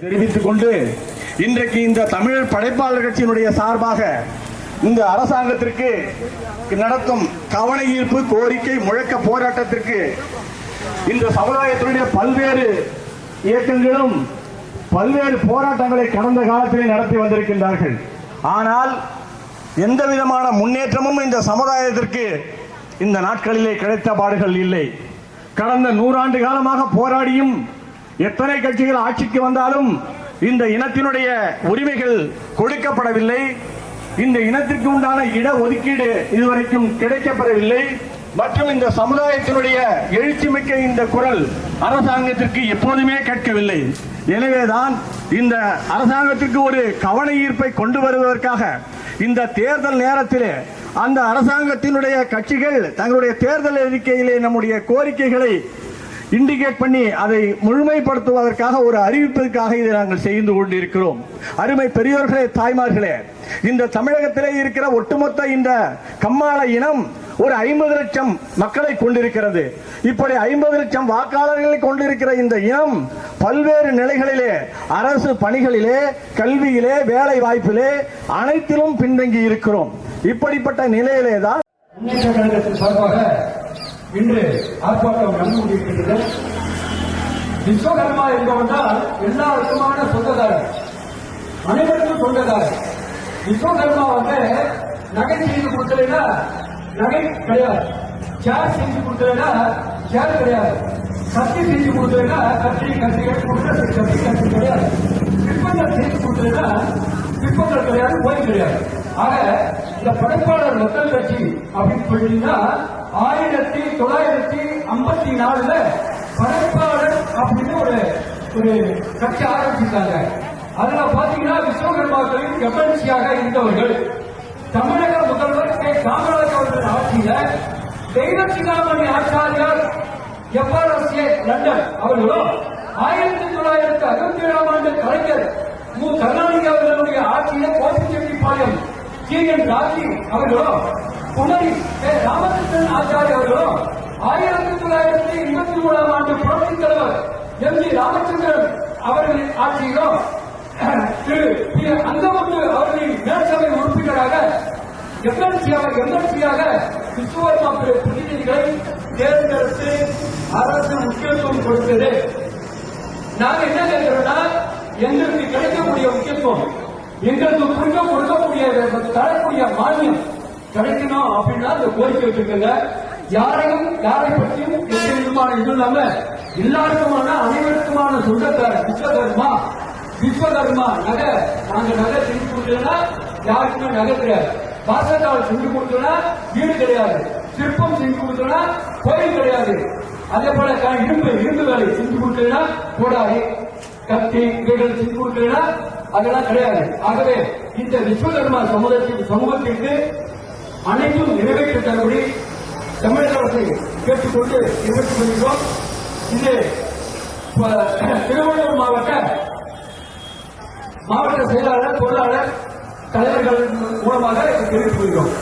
தெரிவித்துக் கொண்டு இன்றைக்கு இந்த தமிழ் படைப்பாளர் கட்சியினுடைய சார்பாக இந்த அரசாங்கத்திற்கு நடத்தும் கவன ஈர்ப்பு கோரிக்கை முழக்க போராட்டத்திற்கு இந்த சமுதாயத்தினுடைய பல்வேறு இயக்கங்களும் பல்வேறு போராட்டங்களை கடந்த காலத்திலே நடத்தி வந்திருக்கின்றார்கள். ஆனால் எந்த விதமான முன்னேற்றமும் இந்த சமுதாயத்திற்கு இந்த நாட்களிலே கிடைத்த பாடுகள் இல்லை. கடந்த நூறாண்டு காலமாக போராடியும் எத்தனை கட்சிகள் ஆட்சிக்கு வந்தாலும் இந்த இனத்தினுடைய உரிமைகள் கொடுக்கப்படவில்லை. இந்த இனத்திற்கு உண்டான இட ஒதுக்கீடு இதுவரைக்கும் கிடைக்கப்பெறவில்லை மற்றும் இந்த சமுதாயத்தினுடைய எழுச்சி மிக்க இந்த குரல் அரசாங்கத்திற்கு எப்போதுமே கேட்கவில்லை. எனவேதான் இந்த அரசாங்கத்திற்கு ஒரு கவன ஈர்ப்பை கொண்டு வருவதற்காக இந்த தேர்தல் நேரத்திலே அந்த அரசாங்கத்தினுடைய கட்சிகள் தங்களுடைய தேர்தல் அறிக்கையிலே நம்முடைய கோரிக்கைகளை இண்டிகேட் பண்ணி அதை முழுமைப்படுத்துவதற்காக ஒரு அறிவிப்பதற்காக இதை நாங்கள் செய்து கொண்டிருக்கிறோம். அருமை பெரியோர்களே தாய்மார்களே இந்த தமிழகத்திலே இருக்கிற ஒட்டுமொத்த இந்த கம்மாள இனம் ஒரு ஐம்பது லட்சம் மக்களை கொண்டிருக்கிறது. இப்படி ஐம்பது லட்சம் வாக்காளர்களை கொண்டிருக்கிற இந்த இனம் பல்வேறு நிலைகளிலே அரசு பணிகளிலே கல்வியிலே வேலை வாய்ப்பிலே அனைத்திலும் பின்தங்கி இருக்கிறோம். இப்படிப்பட்ட நிலையிலே தான் சார்பாக இன்று ஆர்ப்பாட்டம் நடந்து கொண்டிருக்கின்றது விஸ்வகர்மா என்பவன் தான் விதமான சொந்ததாரர் அனைவருக்கும் சொந்ததாரர் விஸ்வகர்மா வந்து நகை செய்து கொடுத்தலைன்னா நகை கிடையாது. சேர் செஞ்சு கொடுத்தலைன்னா சேர் கிடையாது. கத்தி செஞ்சு கொடுத்தலைன்னா கத்தி கத்தி கொடுத்த கத்தி கத்தி கிடையாது. சிற்பங்கள் செஞ்சு கொடுத்தலைன்னா சிற்பங்கள் கிடையாது கோயில் கிடையாது. ஆக இந்த படைப்பாளர் மக்கள் கட்சி அப்படின்னு சொல்லிட்டீங்கன்னா ஆயிரத்தி தொள்ளாயிரத்தி ஐம்பத்தி நாலுல படைப்பாளர் அப்படின்னு ஒரு ஒரு கட்சி ஆரம்பிச்சிருக்காங்க. அதுல பாத்தீங்கன்னா விஸ்வகர்மாக்களின் எம்எல்சியாக இருந்தவர்கள் தமிழக முதல்வர் கே. காமராஜ் அவர்கள் ஆட்சியில தெய்வ சிகாமணி ஆச்சாரியார் எஃப்ஆர்எஸ்ஏ லண்டன் அவர்களும் ஆயிரத்தி தொள்ளாயிரத்தி அறுபத்தி ஏழாம் ஆண்டு கலைஞர் மு. கருணாநிதி அவர்களுடைய ஆட்சியில கோபிச்செட்டிப்பாளையம் ஜி என். ராஜி அவர்களும் புனரி ராமகிருஷ்ணன் ஆச்சாரிய அவர்களும் ஆயிரத்தி தொள்ளாயிரத்தி இருபத்தி மூணாம் ஆண்டு புரட்சித் தலைவர் எம் ஜி ராமச்சந்திரன் அவர்களின் ஆட்சியிலும் திரு பி. அங்கமுத்து அவர்களின் மேற்சபை உறுப்பினராக எம்எல்சியாக எம்எல்சியாக விஸ்வகர்மா பிரதிநிதிகளை தேர்ந்தெடுத்து அரசு முக்கியத்துவம் கொடுத்தது நாங்க என்ன கேட்கிறோம்னா எங்களுக்கு கிடைக்கக்கூடிய முக்கியத்துவம் எங்களுக்கு கொடுக்க கொடுக்கக்கூடிய தரக்கூடிய மானியம் கிடைக்கணும் அப்படின்னா அந்த கோரிக்கை வச்சிருக்கங்க. யாரையும் யாரை பற்றியும் எந்த விதமான இது இல்லாம எல்லாருக்குமான அனைவருக்குமான சொந்தக்காரர் விஸ்வகர்மா விஸ்வகர்மா நகை. நாங்க நகை செஞ்சு கொடுக்கலன்னா யாருக்குமே நகை கிடையாது. வாசக்கால் செஞ்சு கொடுத்தோம்னா வீடு கிடையாது. சிற்பம் செஞ்சு கொடுத்தோம்னா கோயில் கிடையாது. அதே போல இரும்பு இரும்பு வேலை செஞ்சு கொடுத்தா கூடாது கத்தி இவைகள் செஞ்சு கொடுத்தா அதெல்லாம் கிடையாது. ஆகவே இந்த விஸ்வகர்மா சமூகத்திற்கு சமூகத்திற்கு அனைத்தும் நிறைவேற்றி தரும்படி தமிழக அரசை கேட்டுக்கொண்டு நிறைவேற்றி வருகிறோம் இது திருவள்ளூர் மாவட்ட மாவட்ட செயலாளர் பொருளாளர் தலைவர்கள் மூலமாக தெரிவித்து வருகிறோம்